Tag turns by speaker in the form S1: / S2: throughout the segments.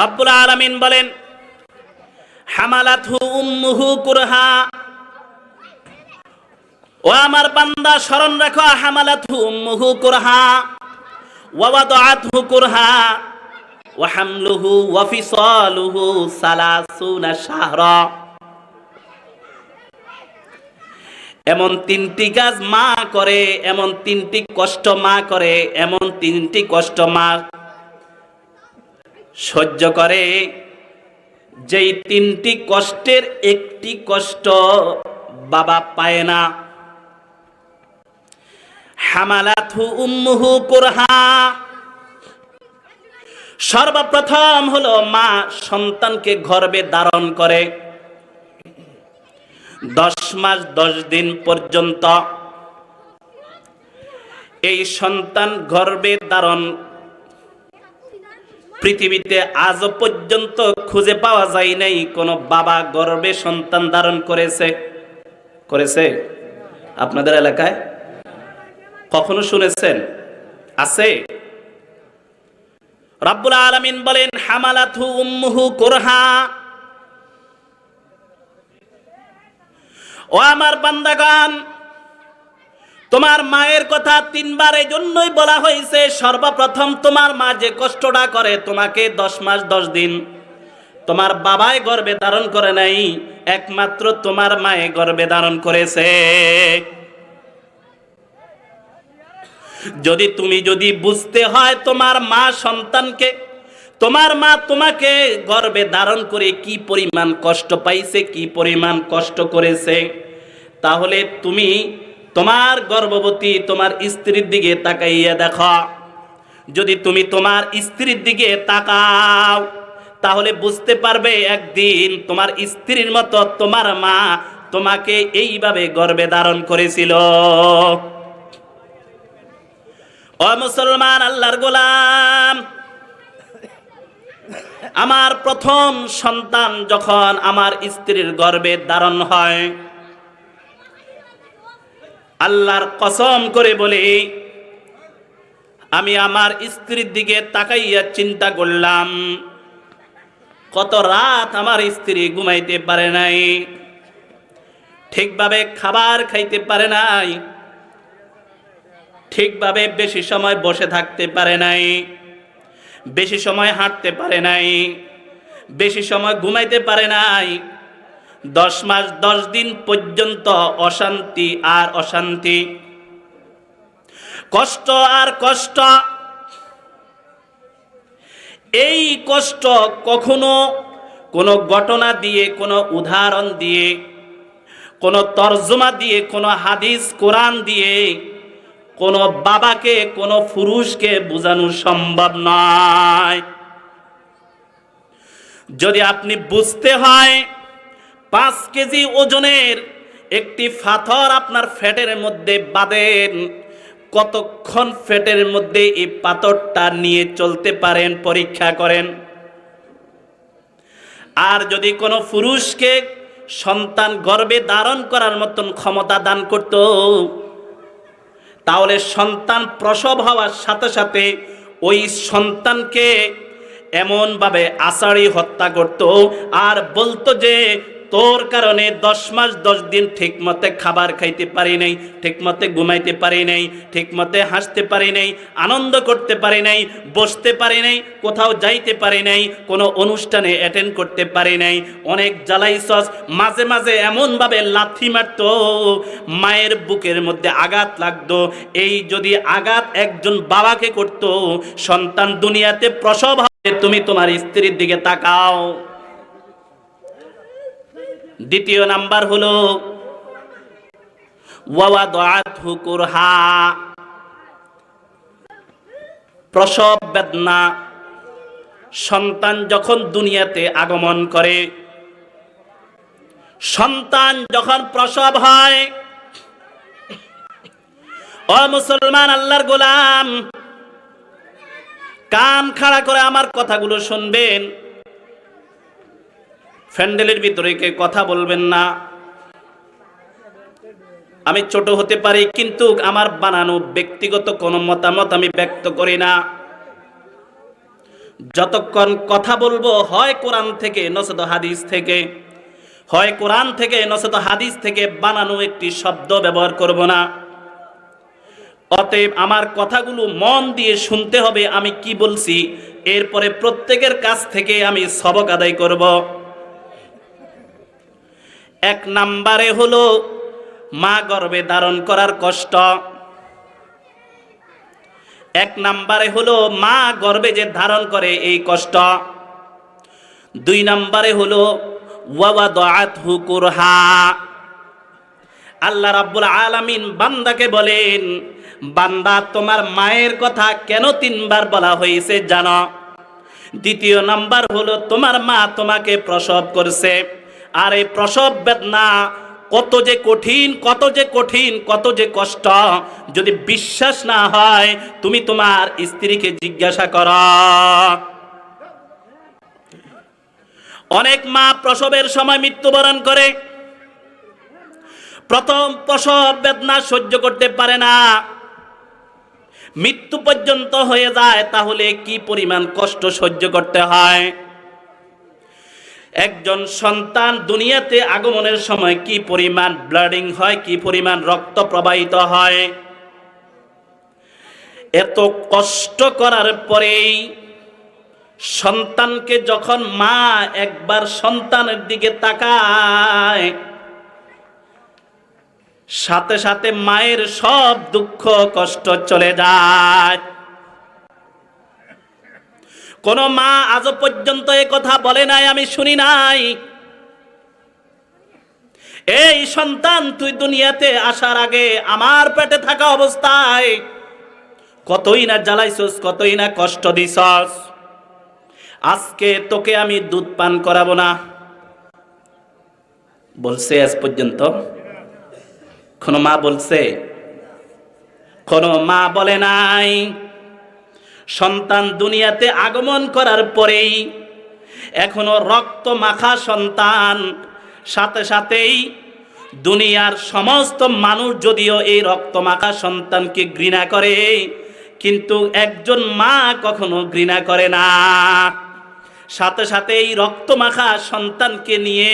S1: রব্বুল আলামিন বলেন হামালাথু উম্মুহু কুরহা। ও আমার বান্দা, স্মরণ রাখো হামালাথু উম্মুহু কুরহা ওয়াদাআতহু কুরহা, ওয়া হামলুহু ওয়া ফিসালুহু সালাসুনা শাহরা। এমন তিনটি কাজ মা করে, এমন তিনটি কষ্ট মা করে, এমন তিনটি কষ্ট মা সহ্য করে। যেই তিনটি কষ্টের একটি কষ্ট বাবা পায় না। হামালাথু উম্মুহু কুরহা। সর্বপ্রথম হলো মা সন্তানকে গর্ভে ধারণ করে। দশ মাস দশ দিন পর্যন্ত এই সন্তান গর্ভে ধারণ পৃথিবীতে আজ পর্যন্ত খুঁজে পাওয়া যায় নাই, কোন বাবা গর্বে সন্তান ধারণ করেছে। করেছে? আপনাদের এলাকায়? কখনো শুনেছেন? আছে? রাব্বুল আলামিন বলেন হামালাথু উম্মুহু কুরহা। ও আমার বান্দাগান তোমার মায়ের কথা তিনবার এই জন্যই বলা হয়েছে, সর্বপ্রথম তোমার মা যে কষ্টটা করে তোমাকে দশ মাস, দশ দিন। তোমার বাবাই গর্বে ধারণ করে নাই, একমাত্র তোমার মায়ে গর্বে ধারণ করেছে। যদি তুমি যদি বুঝতে হয় তোমার মা সন্তানকে, তোমার মা তোমাকে গর্বে ধারণ করে কি পরিমাণ কষ্ট পাইছে, কি পরিমাণ কষ্ট করেছে, তাহলে তুমি তোমার গর্ভবতী তোমার স্ত্রীর দিকে তাকাইয়া দেখো। যদি তুমি তোমার স্ত্রীর দিকে তাকাও, তাহলে বুঝতে পারবে একদিন তোমার স্ত্রীর মতো তোমার মা তোমাকে এইভাবে গর্বে ধারণ করেছিল। মুসলমান, আল্লাহর গোলাম, আমার প্রথম সন্তান যখন আমার স্ত্রীর গর্বে ধারণ হয় আল্লাহর কসম করে বলি, আমি আমার স্ত্রীর দিকে তাকাইয়া চিন্তা করলাম, কত রাত আমার স্ত্রী ঘুমাইতে পারে নাই, ঠিকভাবে খাবার খাইতে পারে নাই, ঠিকভাবে বেশি সময় বসে থাকতে পারে নাই, বেশি সময় হাঁটতে পারে নাই, বেশি সময় ঘুমাইতে পারে নাই দশ মাস, দশ দিন পর্যন্ত অশান্তি আর অশান্তি। কষ্ট আর কষ্ট। এই কষ্ট কখনো কোনো ঘটনা দিয়ে, কোনো উদাহরণ দিয়ে, কোনো তর্জমা দিয়ে, কোনো হাদিস, কোরআন দিয়ে, কোনো বাবাকে, কোনো পুরুষকে বোঝানো সম্ভব নয়। যদি আপনি বুঝতে হয় পাঁচ কেজি ওজনের একটি পাথর আপনার ফ্যাটের মধ্যে বাঁধেন। কতক্ষণ ফ্যাটের মধ্যে এই পাথরটা নিয়ে চলতে পারেন পরীক্ষা করেন। আর যদি কোনো পুরুষকে সন্তান গর্ভে ধারণ করার মতন ক্ষমতা দান করত, তাহলে সন্তান প্রসব হওয়ার সাথে সাথে ওই সন্তানকে এমনভাবে আষাঢ়ি হত্যা করত। আর বলতো যে তোর কারণে দশ মাস, দশ দিন ঠিক মতে খাবার খাইতে পারি নাই ঠিক মতে ঘুমাইতে পারি নাই ঠিক মতে হাসতে পারি নাই, আনন্দ করতে পারি নাই, বসতে পারি নাই, কোথাও যাইতে পারি নাই, কোনো অনুষ্ঠানে অ্যাটেন্ড করতে পারি নাই, অনেক জ্বালাই সস, মাঝে মাঝে এমনভাবে লাথি মারত, মায়ের বুকের মধ্যে আঘাত লাগতো, এই যদি আঘাত একজন বাবাকে করত, সন্তান দুনিয়াতে প্রসব হবে, তুমি তোমার স্ত্রীর দিকে তাকাও। দ্বিতীয় নাম্বার হলো প্রসব বেদনা, সন্তান যখন দুনিয়াতে আগমন করে, সন্তান যখন প্রসব হয়, ও মুসলমান আল্লাহর গোলাম, কান খাড়া করে আমার কথাগুলো শুনবেন ফ্যান্ডেলের ভিতরে কে কথা বলবেন না। আমি ছোট হতে পারি, কিন্তু আমার বানানো ব্যক্তিগত কোনো মতামত আমি ব্যক্ত করি না। যতক্ষণ কথা বলব, হয় কোরআন থেকে নচেত হাদিস থেকে, হয় কোরআন থেকে নচেত হাদিস থেকে বানানো একটি শব্দ ব্যবহার করব না। অতএব আমার কথাগুলো মন দিয়ে শুনতে হবে, আমি কি বলছি, এরপরে প্রত্যেকের কাছ থেকে আমি সবক আদায় করব। এক নাম্বারে হলো মা গর্ভে ধারণ করার কষ্ট। এক নাম্বারে হলো মা গর্ভে যে ধারণ করে এই কষ্ট। দুই নাম্বারে হলো আল্লাহ রাব্বুল আলামিন বান্দাকে বলেন, বান্দা, তোমার মায়ের কথা কেন তিনবার বলা হয়েছে জানো? দ্বিতীয় নাম্বার হলো, তোমার মা তোমাকে প্রসব করছে। আর এই প্রসব বেদনা, কত যে কঠিন, কত যে কঠিন, কত যে কষ্ট। যদি বিশ্বাস না হয়, তুমি তোমার স্ত্রীকে জিজ্ঞাসা কর। অনেক মা প্রসবের সময় মৃত্যুবরণ করে। প্রথম প্রসব বেদনা সহ্য করতে পারে না। মৃত্যু পর্যন্ত হয়ে যায়, তাহলে কি পরিমাণ কষ্ট সহ্য করতে হয়? একজন সন্তান দুনিয়াতে আগমনের সময় কি পরিমাণ ব্লাডিং হয়, কি পরিমাণ রক্ত প্রবাহিত হয়? এত কষ্ট করার পরেই সন্তানকে যখন মা একবার সন্তানের দিকে তাকায়, সাথে সাথে মায়ের সব দুঃখ কষ্ট চলে যায়। কোন মা আজও পর্যন্ত এ কথা বলে নাই, আমি শুনি নাই। এই সন্তান তুই দুনিয়াতে আসার আগে আমার পেটে থাকা অবস্থায় কতই না জ্বালাইছস, কতই না কষ্ট দিছস। আজকে তোকে আমি দুধ পান করাবো না। বলছে, আজ পর্যন্ত? কোনো মা বলছে, কোনো মা বলে নাই। সন্তান দুনিয়াতে আগমন করার পরেই এখনও রক্ত মাখা সন্তান। সাথে সাথেই দুনিয়ার সমস্ত মানুষ যদিও এই রক্ত মাখা সন্তানকে ঘৃণা করে, কিন্তু একজন মা কখনো ঘৃণা করে না। সাথে সাথে এই রক্ত মাখা সন্তানকে নিয়ে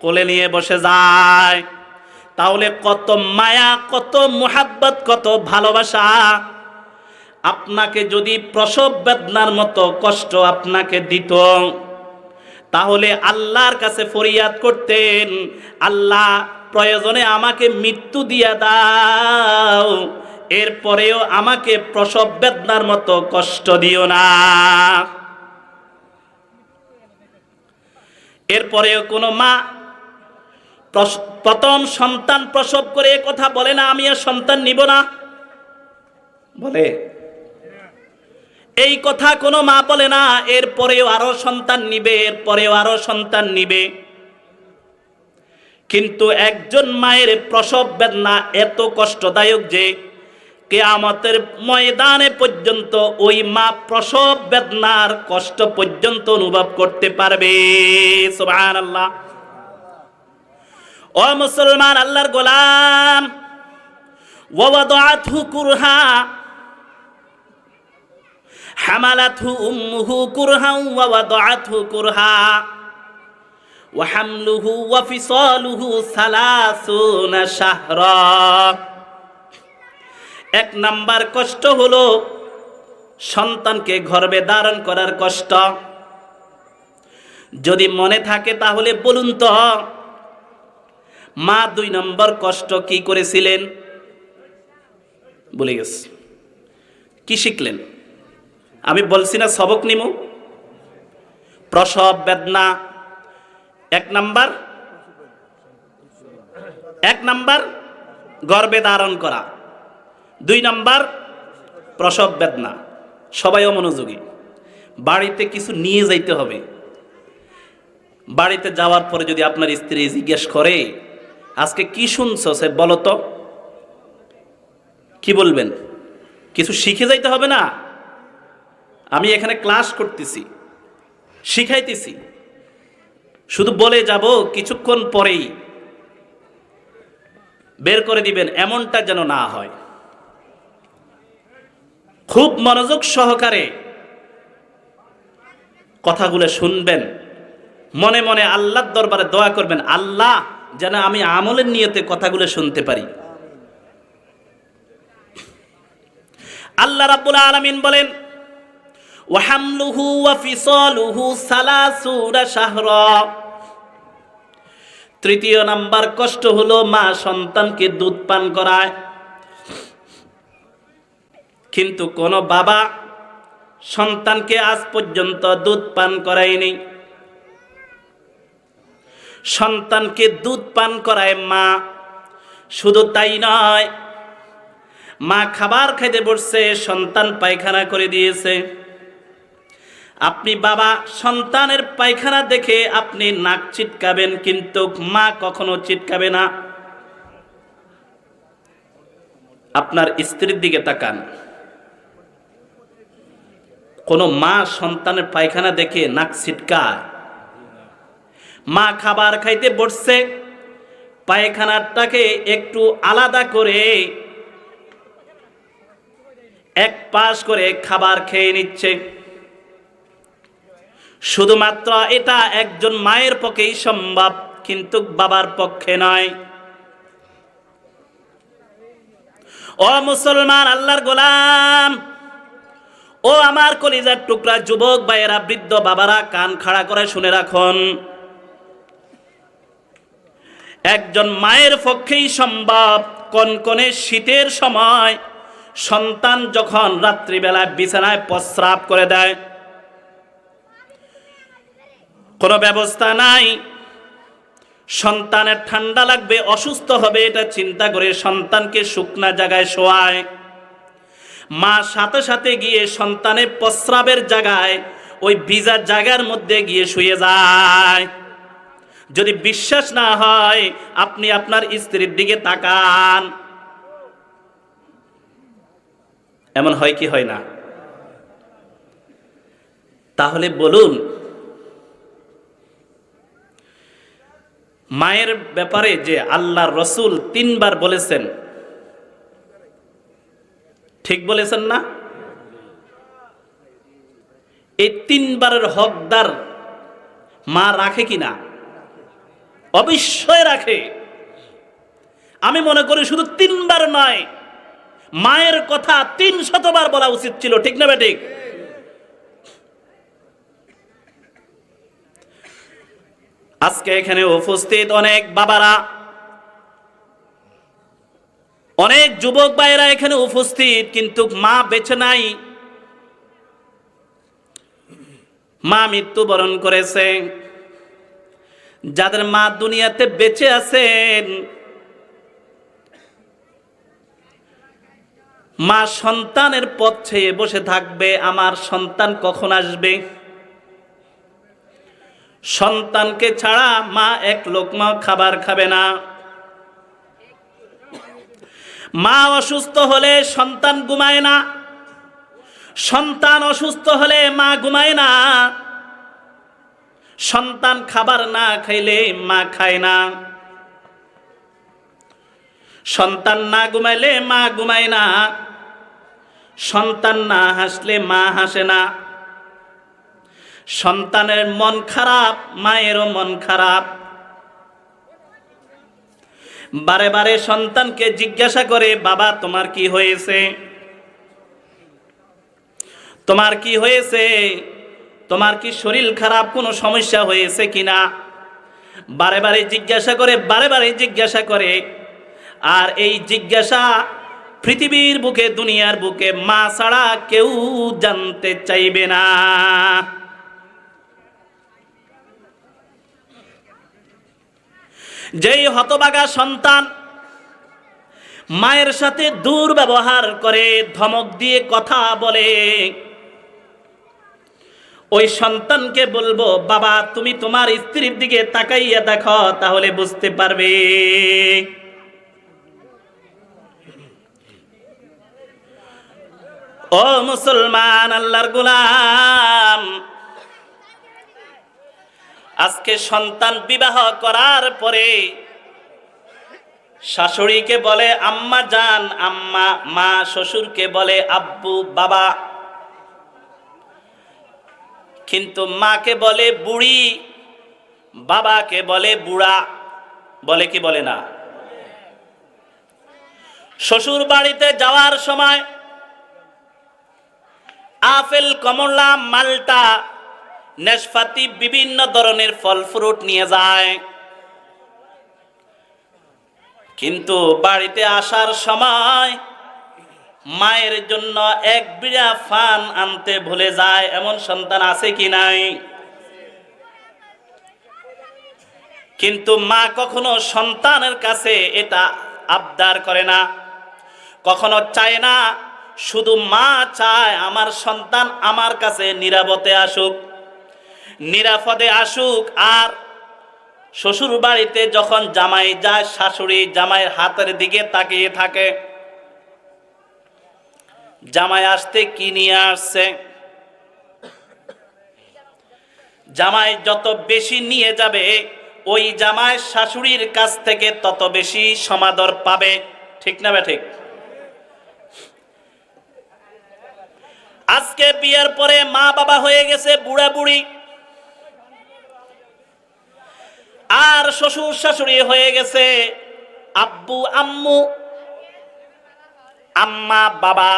S1: কোলে নিয়ে বসে যায়। তাহলে কত মায়া, কত মোহাব্বত, কত ভালোবাসা আপনাকে যদি প্রসব বেদনার মতো কষ্ট আপনাকে দিত, তাহলে আল্লাহর কাছে ফরিয়াদ করতেন, আল্লাহ প্রয়োজনে আমাকে মৃত্যু দিয়া দাও, এরপরেও আমাকে প্রসব বেদনার মতো কষ্ট দিও না। এরপরেও কোনো মা প্রথম সন্তান প্রসব করে কথা বলে না, আমি আর সন্তান নিব না? বলে। এই কথা কোনো মা বলে না, এরপরেও আরও সন্তান নিবে, এরপরেও আরও সন্তান নিবে। কিন্তু একজন মায়ের প্রসব বেদনা এত কষ্টদায়ক যে কে কেয়ামতের ময়দানে পর্যন্ত ওই মা প্রসব বেদনার কষ্ট পর্যন্ত অনুভব করতে পারবে। সুবহানাল্লাহ। ও মুসলমান, আল্লাহর গোলাম ওয়াদাআতহু কুরহা হামালাতহু উম্মুহু কুরহা ওয়া ওয়াদাআতহু কুরহা। ওয়া হামলুহু ওয়া ফিসালুহু সালাসুনা শাহরা। এক নাম্বার কষ্ট হলো সন্তানকে গর্ভে ধারণ করার কষ্ট। যদি মনে থাকে তাহলে বলুন তো, মা দুই নম্বর কষ্ট কি করেছিলেন? বলে গেছে। কি শিখলেন? আমি বলছি না সবক নিমু। প্রসব, বেদনা। এক নাম্বার। এক নাম্বার গর্বে ধারণ করা। দুই নাম্বার, প্রসব, বেদনা। সবাই অমনোযোগী। বাড়িতে কিছু নিয়ে যাইতে হবে। বাড়িতে যাওয়ার পরে যদি আপনার স্ত্রী জিজ্ঞেস করে, আজকে কি শুনছো? সে বলো তো কি বলবেন? কিছু শিখে যাইতে হবে না? আমি এখানে ক্লাস করতেছি, শিখাইতেছি। শুধু বলে যাব কিছুক্ষণ পরেই। বের করে দিবেন, এমনটা যেন না হয়। খুব মনোযোগ সহকারে কথাগুলো শুনবেন। মনে মনে আল্লাহর দরবারে দোয়া করবেন, আল্লাহ যেন আমি আমলের নিয়তে কথাগুলো শুনতে পারি। আল্লাহ রাব্বুল আলামিন বলেন ওয়াহামলুহু ওয়া ফিসালুহু সালাসুনা শাহরা। তৃতীয় নাম্বার কষ্ট হলো মা সন্তানকে দুধ পান করায়। কিন্তু কোন বাবা সন্তানকে আজ পর্যন্ত দুধ পান করায়নি। সন্তানকে দুধ পান করায় মা। শুধু তাই নয়, মা খাবার খাইতে বসছে সন্তান পায়খানা করে দিয়েছে। আপনি বাবা সন্তানের পায়খানা দেখে আপনি নাক চিটকাবেন কিন্তু মা কখনো চিটকাবে না। আপনার স্ত্রীর দিকে তাকান। কোনো মা সন্তানের পায়খানা দেখে নাক ছিটকায়। মা খাবার খাইতে বসছে, পায়খানাটাকে একটু আলাদা করে এক পাশ করে খাবার খেয়ে নিচ্ছে। শুধুমাত্র এটা একজন মায়ের পক্ষেই সম্ভব, কিন্তু বাবার পক্ষে নয়। ও মুসলমান, আল্লাহর গোলাম, ও আমার কলিজার টুকরা যুবক, ভাইয়েরা, বৃদ্ধ বাবারা, কান খাড়া করে শুনে রাখুন। একজন মায়ের পক্ষেই সম্ভব কনকনে শীতের সময় সন্তান যখন রাত্রিবেলায় বিছানায় প্রস্রাব করে দেয় কোনো ব্যবস্থা নাই। সন্তানের ঠান্ডা লাগবে, অসুস্থ হবে, এটা চিন্তা করে সন্তানকে শুকনা জায়গায় শোয়ায়। মা সাথে সাথে গিয়ে সন্তানের প্রস্রাবের জায়গায়, ওই ভিজা জায়গার মধ্যে গিয়ে শুয়ে যায়। যদি বিশ্বাস না হয়, আপনি আপনার স্ত্রীর দিকে তাকান। এমন হয় কি হয় না? তাহলে বলুন মায়ের ব্যাপারে যে আল্লাহ রসুল তিনবার বলেছেন, ঠিক বলেছেন না? এই তিনবারের হকদার মা রাখে কিনা অবশ্যই রাখে। আমি মনে করি শুধু তিনবার নয়, মায়ের কথা তিন শতবার বলা উচিত ছিল, ঠিক না ঠিক? আজকে এখানে উপস্থিত অনেক বাবারা, অনেক যুবক ভাইয়েরা এখানে উপস্থিত, কিন্তু মা বেঁচে নাই। মা মৃত্যুবরণ করেছে। যাদের মা দুনিয়াতে বেঁচে আছেন, মা সন্তানের পথ ছেয়ে বসে থাকবে, আমার সন্তান কখন আসবে? সন্তানকে ছাড়া মা এক লোকমা খাবার খাবে না। মা অসুস্থ হলে সন্তান ঘুমায় না। সন্তান অসুস্থ হলে মা ঘুমায় না। সন্তান খাবার না খাইলে মা খায় না। সন্তান না ঘুমাইলে মা ঘুমায় না। সন্তান না হাসলে মা হাসে না। সন্তানের মন খারাপ, মায়েরও মন খারাপ। বারে বারে সন্তানকে জিজ্ঞাসা করে, বাবা, তোমার কি হয়েছে? তোমার কি হয়েছে? তোমার কি শরীর খারাপ? কোনো সমস্যা হয়েছে কিনা বারে বারে জিজ্ঞাসা করে, বারে বারে জিজ্ঞাসা করে, আর এই জিজ্ঞাসা পৃথিবীর বুকে, দুনিয়ার বুকে মা ছাড়া কেউ জানতে চাইবে না। যেই হতবাগা সন্তান মায়ের সাথে দুর্ব্যবহার করে ধমক দিয়ে কথা বলে, ওই সন্তানকে বলব, বাবা, তুমি তোমার স্ত্রীর দিকে তাকাইয়া দেখো, তাহলে বুঝতে পারবে। ও মুসলমান, আল্লাহর গোলাম আজকে সন্তান বিবাহ করার পরে শাশুড়িকে বলে, আম্মা জান আম্মা, মা, শ্বশুরকে বলে, আব্বু, বাবা। কিন্তু মাকে বলে, বুড়ি। বাবাকে বলে, বুড়া। বলে কি বলে না? শ্বশুর বাড়িতে যাওয়ার সময় আপেল কমলা মালটা নেশফাতি বিভিন্ন ধরনের ফল ফ্রুট নিয়ে যায়। কিন্তু বাড়িতে আসার সময় মায়ের জন্য এক বিড়া ফান আনতে ভুলে যায়, এমন সন্তান আছে কি নাই? কিন্তু মা কখনো সন্তানের কাছে এটা আবদার করে না, কখনো চায় না, শুধু মা চায়, আমার সন্তান আমার কাছে নিরাপদে আসুক। নিরাপদে আসুক, আর শ্বশুর বাড়িতে যখন জামাই যায়, শাশুড়ি জামাইয়ের হাতের দিকে তাকিয়ে থাকে। জামাই আসতে কি নিয়ে আসছে? জামাই যত বেশি নিয়ে যাবে, ওই জামাই শাশুড়ির কাছ থেকে তত বেশি সমাদর পাবে। ঠিক না ঠিক? আজকে বিয়ের পরে মা বাবা হয়ে গেছে বুড়া বুড়ি আর শ্বশুর শাশুড়ি হয়ে গেছে আব্বু আম্মু আম্মা বাবা